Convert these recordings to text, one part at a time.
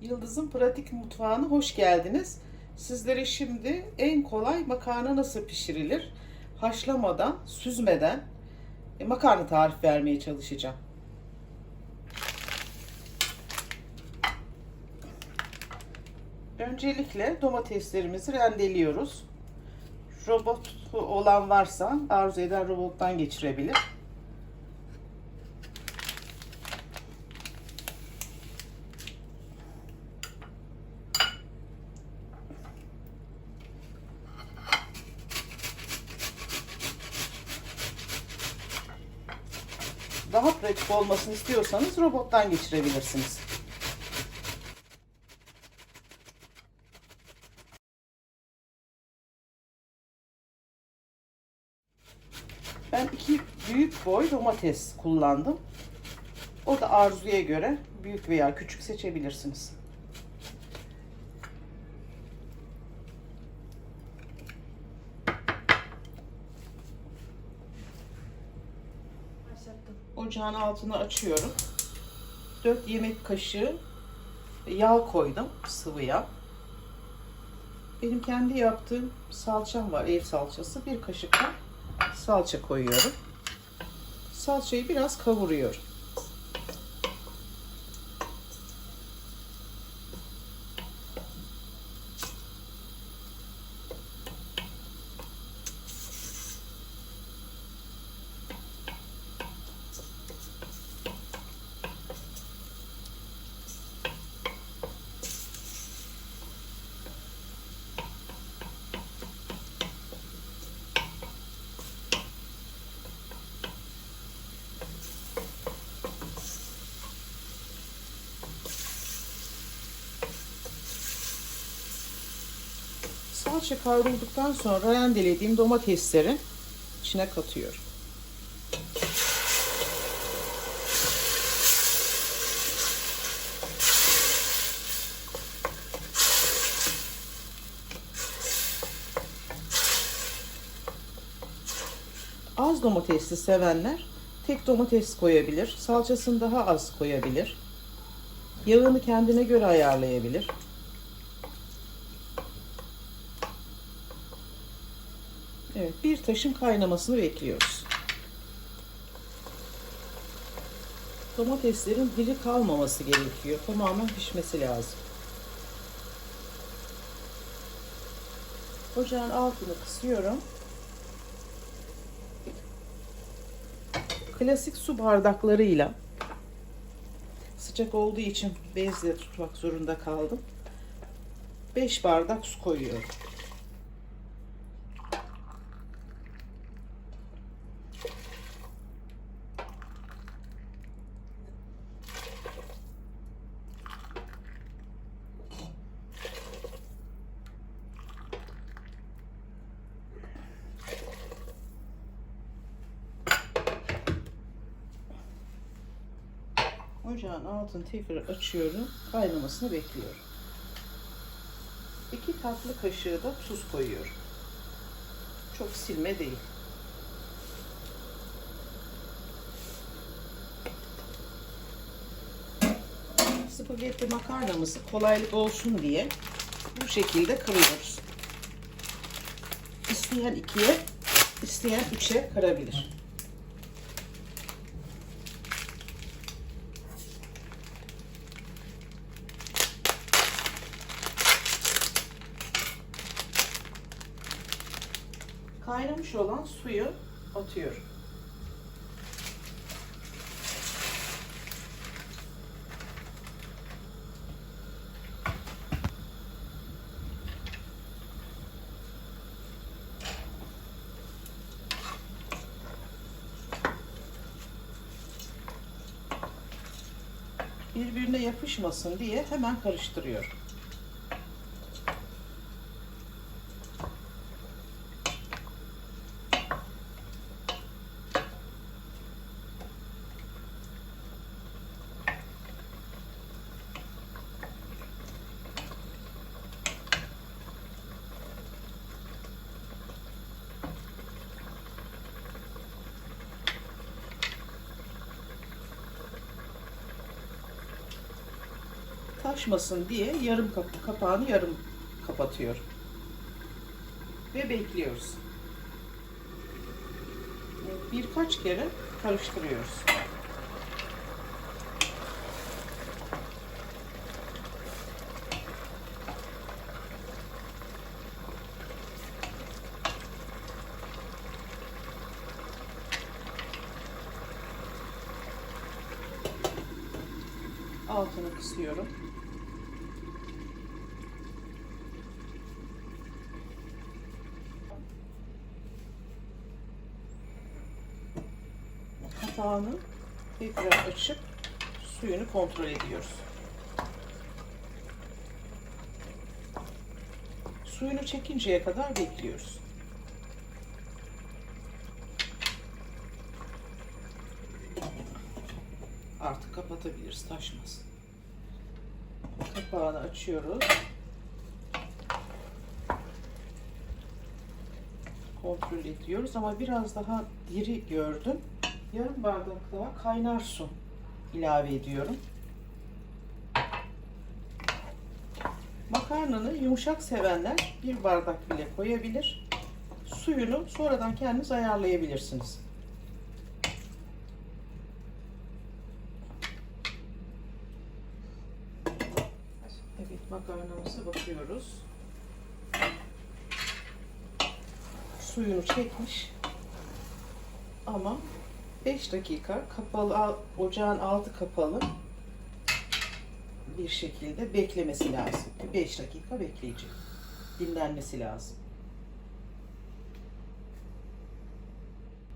Yıldız'ın pratik mutfağına hoş geldiniz. Sizlere şimdi en kolay makarna nasıl pişirilir? Haşlamadan, süzmeden e, makarna tarif vermeye çalışacağım. Öncelikle domateslerimizi rendeliyoruz. Robot olan varsa arzu eden robottan geçirebilir. Daha pratik olmasını istiyorsanız robottan geçirebilirsiniz. Ben iki büyük boy domates kullandım. O da arzuya göre büyük veya küçük seçebilirsiniz. Ocağın altını açıyorum. 4 yemek kaşığı yağ koydum, sıvı yağ. Benim kendi yaptığım salçam var, ev salçası. Bir kaşık da salça koyuyorum. Salçayı biraz kavuruyorum. Salça kavrulduktan sonra rendelediğim domatesleri içine katıyorum. Az domatesli sevenler tek domates koyabilir. Salçasını daha az koyabilir. Yağını kendine göre ayarlayabilir. Evet, bir taşın kaynamasını bekliyoruz. Domateslerin diri kalmaması gerekiyor. Tamamen pişmesi lazım. Ocağın altını kısıyorum. Klasik su bardaklarıyla sıcak olduğu için bezle tutmak zorunda kaldım. 5 bardak su koyuyorum. Ocağın altını tekrar açıyorum. Kaynamasını bekliyorum. 2 tatlı kaşığı da tuz koyuyorum. Çok silme değil. Spagetti makarnamızı kolaylık olsun diye bu şekilde kırıyoruz. İsteyen ikiye, isteyen üçe kırabilir. Kaynamış olan suyu atıyorum. Birbirine yapışmasın diye hemen karıştırıyorum. Taşmasın diye yarım kap kapağını yarım kapatıyorum. Ve bekliyoruz. Birkaç kere karıştırıyoruz. Altını kısıyorum. Kapağını tekrar açıp suyunu kontrol ediyoruz. Suyunu çekinceye kadar bekliyoruz. Artık kapatabiliriz, taşmasın. Kapağını açıyoruz. Kontrol ediyoruz ama biraz daha diri gördüm. Yarım bardak daha kaynar su ilave ediyorum. Makarnanı yumuşak sevenler bir bardak bile koyabilir. Suyunu sonradan kendiniz ayarlayabilirsiniz. Evet makarnamıza bakıyoruz. Suyunu çekmiş. Ama 5 dakika kapalı ocağın altı kapalı bir şekilde beklemesi lazım. 5 dakika bekleyecek. Dinlenmesi lazım.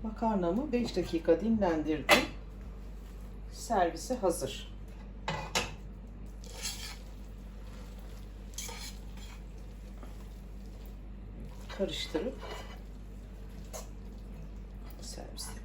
Makarnamı 5 dakika dinlendirdim. Servise hazır. Karıştırıp servis yapalım.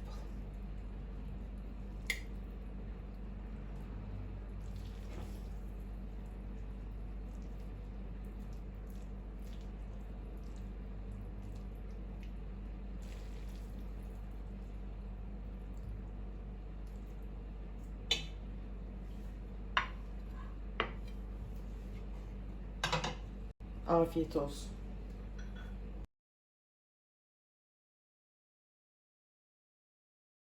Afiyet olsun.